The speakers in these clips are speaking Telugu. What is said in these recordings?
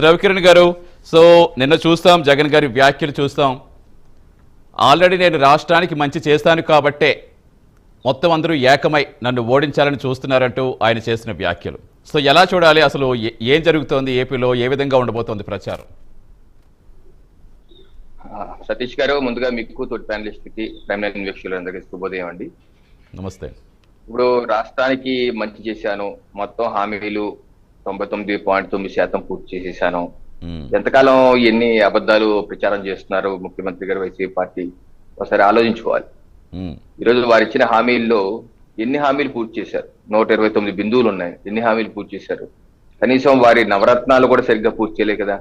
రవికిరణ్ గారు సో నిన్న చూస్తాం జగన్ గారి వ్యాఖ్యలు చూస్తాం. ఆల్రెడీ నేను రాష్ట్రానికి మంచి చేస్తాను కాబట్టే మొత్తం అందరూ ఏకమై నన్ను ఓడించాలని చూస్తున్నారంటూ ఆయన చేసిన వ్యాఖ్యలు. సో ఎలా చూడాలి అసలు ఏ- జరుగుతోంది ఏపీలో ఏ విధంగా ఉండబోతోంది ప్రచారం? సతీష్ గారు ముందుగా మీకు తోటి ప్యానలిస్ట్కి ప్రైమ్ లైన్ వీక్షకులందరికీ శుభోదయం అండి. నమస్తే. ఇప్పుడు రాష్ట్రానికి మంచి చేశాను మొత్తం హామీలు తొంభై తొమ్మిది పాయింట్ తొమ్మిది శాతం పూర్తి చేసేసాను. ఎంతకాలం ఎన్ని అబద్ధాలు ప్రచారం చేస్తున్నారు ముఖ్యమంత్రి గారు వైసీపీ పార్టీ ఒకసారి ఆలోచించుకోవాలి. ఈరోజు వారు ఇచ్చిన హామీల్లో ఎన్ని హామీలు పూర్తి చేశారు? నూట ఇరవై తొమ్మిది బిందువులు ఉన్నాయి. ఎన్ని హామీలు పూర్తి చేశారు? కనీసం వారి నవరత్నాలు కూడా సరిగ్గా పూర్తి చేయలే కదా.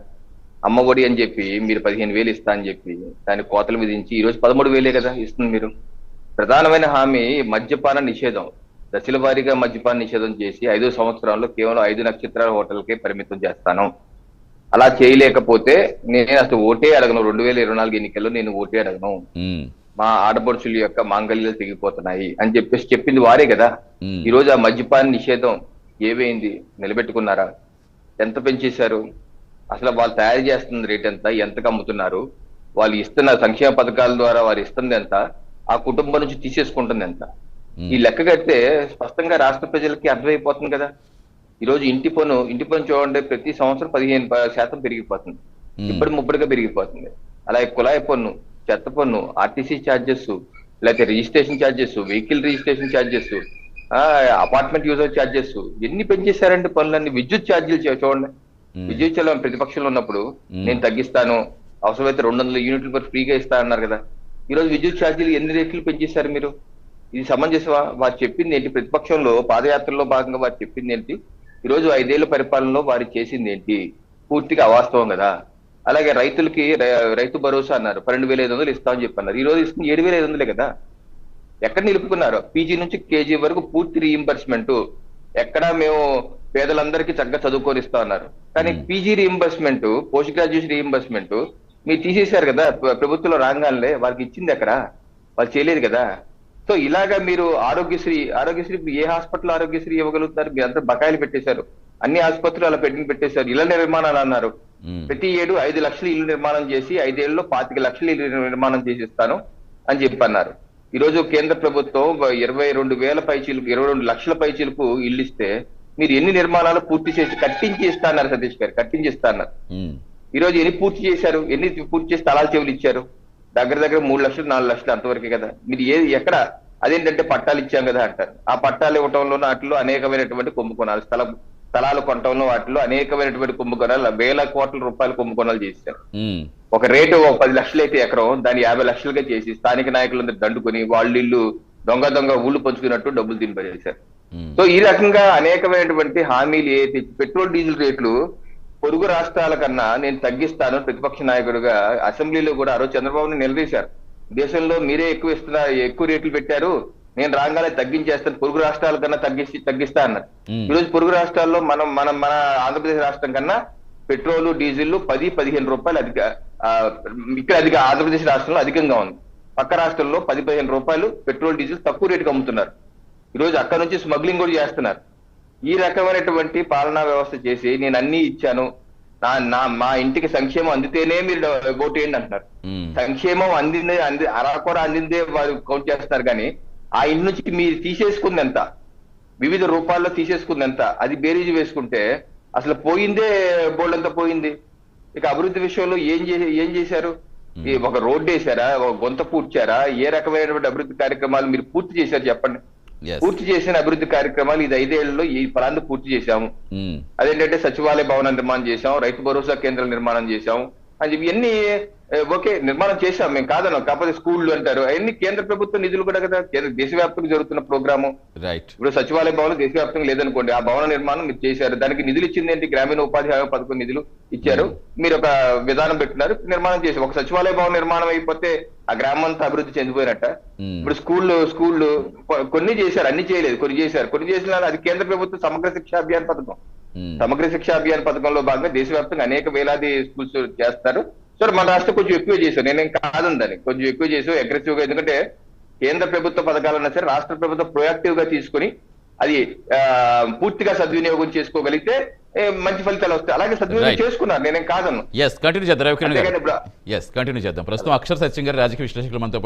అమ్మ ఒడి అని చెప్పి మీరు పదిహేను వేలు ఇస్తా అని చెప్పి దాని కోతలు విధించి ఈ రోజు పదమూడు వేలే కదా ఇస్తుంది మీరు. ప్రధానమైన హామీ మద్యపాన నిషేధం. దశల వారీగా మద్యపాన నిషేధం చేసి ఐదు సంవత్సరాల్లో కేవలం ఐదు నక్షత్రాల హోటల్కే పరిమితం చేస్తాను. అలా చేయలేకపోతే నేను అసలు ఓటే అడగను. రెండు వేల ఇరవై నాలుగు ఎన్నికల్లో నేను ఓటే అడగను. మా ఆడపడుచుల యొక్క మాంగళ్యాలు తెగిపోతున్నాయి అని చెప్పేసి చెప్పింది వారే కదా. ఈ రోజు ఆ మద్యపాన నిషేధం ఏమైంది? నిలబెట్టుకున్నారా? ఎంత పెంచేశారు? అసలు వాళ్ళు తయారు చేస్తున్న రేట్ ఎంత? ఎంతకు అమ్ముతున్నారు? వాళ్ళు ఇస్తున్న సంక్షేమ పథకాల ద్వారా వారు ఇస్తుంది ఎంత? ఆ కుటుంబం నుంచి తీసేసుకుంటుంది ఎంత? ఈ లెక్క కడితే స్పష్టంగా రాష్ట్ర ప్రజలకి అర్థమైపోతుంది కదా. ఈ రోజు ఇంటి పన్ను ఇంటి పన్ను చూడండి ప్రతి సంవత్సరం పదిహేను శాతం పెరిగిపోతుంది. ఉమ్, ఇప్పుడు ముప్పటిగా పెరిగిపోతుంది. అలాగే కుళాయి పన్ను చెత్త పన్ను ఆర్టీసీ ఛార్జెస్ లేకపోతే registration charges vehicle registration charges apartment user charges ఎన్ని పెంచేశారంటే పనులన్నీ? విద్యుత్ ఛార్జీలు చూడండి. విద్యుత్ చలం ప్రతిపక్షంలో ఉన్నప్పుడు. నేను తగ్గిస్తాను అవసరమైతే రెండు వందల యూనిట్ల ఫ్రీగా ఇస్తా అన్నారు కదా. ఈ రోజు విద్యుత్ ఛార్జీలు ఎన్ని రేట్లు పెంచేశారు మీరు? ఇది సమంజసమా? వారు చెప్పింది ఏంటి? ప్రతిపక్షంలో పాదయాత్రలో భాగంగా వారు చెప్పింది ఏంటి? ఈ రోజు ఐదేళ్ళ పరిపాలనలో వారు చేసింది ఏంటి? పూర్తిగా అవాస్తవం కదా. అలాగే రైతులకి రైతు భరోసా అన్నారు. పన్నెండు వేల ఐదు వందలు ఇస్తామని చెప్పన్నారు. ఈ రోజు ఇస్తుంది ఏడు వేల ఐదు వందలే కదా. ఎక్కడ నిలుపుకున్నారు? పీజీ నుంచి కేజీ వరకు పూర్తి రీఇంబర్స్మెంట్ ఎక్కడ మేము పేదలందరికీ చక్కగా చదువుకొని ఇస్తా ఉన్నారు కానీ. PG reimbursement post graduation reimbursement మీరు తీసేశారు కదా ప్ర- ప్రభుత్వంలో రాగానే వారికి ఇచ్చింది ఎక్కడ వాళ్ళు చేయలేదు కదా. సో ఇలాగా మీరు ఆరోగ్యశ్రీ ఆరోగ్యశ్రీ ఏ హాస్పిటల్ ఆరోగ్యశ్రీ ఇవ్వగలుగుతారు? మీరు అంతా బకాయిలు పెట్టేశారు. అన్ని ఆసుపత్రులు అలా పెట్టి పెట్టేశారు. ఇళ్ళ నిర్మాణాలు అన్నారు. ప్రతి ఏడు ఐదు లక్షల ఇల్లు నిర్మాణం చేసి ఐదేళ్ళలో పాతిక లక్షల ఇల్లు నిర్మాణం చేసిస్తాను అని చెప్పి అన్నారు ఈ రోజు కేంద్ర ప్రభుత్వం ఇరవై రెండు వేల పైచీలకు ఇరవై రెండు లక్షల పైచీలకు ఇల్లు ఇస్తే మీరు ఎన్ని నిర్మాణాలు పూర్తి చేసి కట్టించి ఇస్తా అన్నారు సతీష్ గారు? కట్టించి ఇస్తా అన్నారు ఉమ్, ఈ రోజు ఎన్ని పూర్తి చేశారు? ఎన్ని పూర్తి చేసి స్థలాలు చెవులు ఇచ్చారు? దగ్గర దగ్గర మూడు లక్షలు నాలుగు లక్షలు అంతవరకే కదా. మీరు ఏ ఎక్కడ అదేంటంటే పట్టాలు ఇచ్చాం కదా అంటారు. ఆ పట్టాలు ఇవ్వటంలో వాటిలో అనేకమైనటువంటి కుంభకోణాలు స్థల స్థలాలు కొనటంలో వాటిలో అనేకమైనటువంటి కుంభకోణాలు వేల కోట్ల రూపాయల కుంభకోణాలు చేశారు. ఒక రేటు ఒక పది లక్షలు అయితే ఎకరం దాన్ని యాభై లక్షలుగా చేసి స్థానిక నాయకులందరూ దండుకొని వాళ్ళ ఇల్లు దొంగ దొంగ ఊళ్ళు పంచుకున్నట్టు డబ్బులు తినిపజేశారు ఉమ్, సో ఈ రకంగా అనేకమైనటువంటి హామీలు ఏదైతే పెట్రోల్ డీజిల్ రేట్లు పొరుగు రాష్ట్రాల కన్నా నేను తగ్గిస్తాను ప్రతిపక్ష నాయకుడిగా. అసెంబ్లీలో కూడా ఆ రోజు చంద్రబాబుని నిలదీశారు. దేశంలో మీరే ఎక్కువ ఇస్తున్నారు ఎక్కువ రేట్లు పెట్టారు. నేను రాగానే తగ్గించేస్తాను. పొరుగు రాష్ట్రాల కన్నా తగ్గిసి తగ్గిస్తా అన్నారు. ఉమ్, ఈ రోజు పొరుగు రాష్ట్రాల్లో మనం మనం మన ఆంధ్రప్రదేశ్ రాష్ట్రం కన్నా పెట్రోల్ డీజిల్ పది పదిహేను రూపాయలు అధిక ఇక్కడ అధిక ఆంధ్రప్రదేశ్ రాష్ట్రంలో అధికంగా ఉంది. పక్క రాష్ట్రంలో పది పదిహేను రూపాయలు పెట్రోల్ డీజిల్ తక్కువ రేటుకి అమ్ముతున్నారు. ఈ రోజు అక్కడ నుంచి స్మగ్లింగ్ కూడా చేస్తున్నారు. ఈ రకమైనటువంటి పాలనా వ్యవస్థ చేసి నేను అన్ని ఇచ్చాను. నా నా మా ఇంటికి సంక్షేమం అందితేనే మీరు ఓటేయండి అంటున్నారు. సంక్షేమం అందిందే అంది అరాకొర అందిందే వారు కౌంట్ చేస్తారు కానీ ఆ ఇంటి నుంచి మీరు తీసేసుకుంది ఎంత వివిధ రూపాల్లో తీసేసుకుంది ఎంత అది బేరీజు వేసుకుంటే అసలు పోయిందే బోల్డ్ అంతా పోయింది. ఇక అభివృద్ధి విషయంలో ఏం చేసి ఏం చేశారు? ఒక రోడ్డు వేశారా? ఒక గొంత పూడ్చారా? ఏ రకమైనటువంటి అభివృద్ధి కార్యక్రమాలు మీరు పూర్తి చేశారు చెప్పండి. పూర్తి చేసిన అభివృద్ధి కార్యక్రమాలు ఇది ఐదేళ్ళలో ఈ ఫలాన్ని పూర్తి చేశాము. ఉమ్, అదేంటంటే సచివాలయ భవన నిర్మాణం చేశాం రైతు భరోసా కేంద్రాల నిర్మాణం చేశాం అని చెప్పి ఏ, ఓకే నిర్మాణం చేశాం మేము కాదన్నాం. కాకపోతే స్కూళ్ళు అంటారు. అవన్నీ కేంద్ర ప్రభుత్వ నిధులు కూడా కదా దేశవ్యాప్తంగా జరుగుతున్న ప్రోగ్రాము. రైట్ ఇప్పుడు సచివాలయ భవనం దేశవ్యాప్తంగా లేదనుకోండి ఆ భవన నిర్మాణం మీరు చేశారు. దానికి నిధులు ఇచ్చింది ఏంటి? గ్రామీణ ఉపాధి హామీ పథకం నిధులు ఇచ్చారు. మీరు ఒక విధానం పెట్టినారు నిర్మాణం చేశారు. ఒక సచివాలయ భవన నిర్మాణం అయిపోతే ఆ గ్రామం అంతా అభివృద్ధి చెందిపోయినట్ట. ఉమ్, ఇప్పుడు స్కూళ్ళు స్కూళ్ళు కొన్ని చేశారు అన్ని చేయలేదు. కొన్ని చేశారు. కొన్ని చేసిన అది కేంద్ర ప్రభుత్వ సమగ్ర శిక్షా అభియాన్ పథకం. సమగ్ర శిక్షా అభియాన్ పథకంలో భాగంగా దేశవ్యాప్తంగా అనేక వేలాది స్కూల్స్ చేస్తారు. సో మన రాష్ట్రం కొంచెం ఎక్కువ చేశారు. నేనేం కాదందని కొంచెం ఎక్కువ చేసావు అగ్రెసివ్గా. ఎందుకంటే కేంద్ర ప్రభుత్వ పథకాలన్నా సరే రాష్ట్ర ప్రభుత్వం ప్రొయాక్టివ్గా తీసుకుని అది పూర్తిగా సద్వినియోగం చేసుకోగలిగితే మంచి ఫలితాలు వస్తాయి. అలాగే సద్వినియోగం. చేసుకున్నారు. నేనేం కాదను ఎస్ కంటిన్యూ చేద్దాం కంటిన్యూ చేద్దాం. ప్రస్తుతం అక్షర్ సత్యం గారు రాజకీయ విశ్లేషకులు మనతో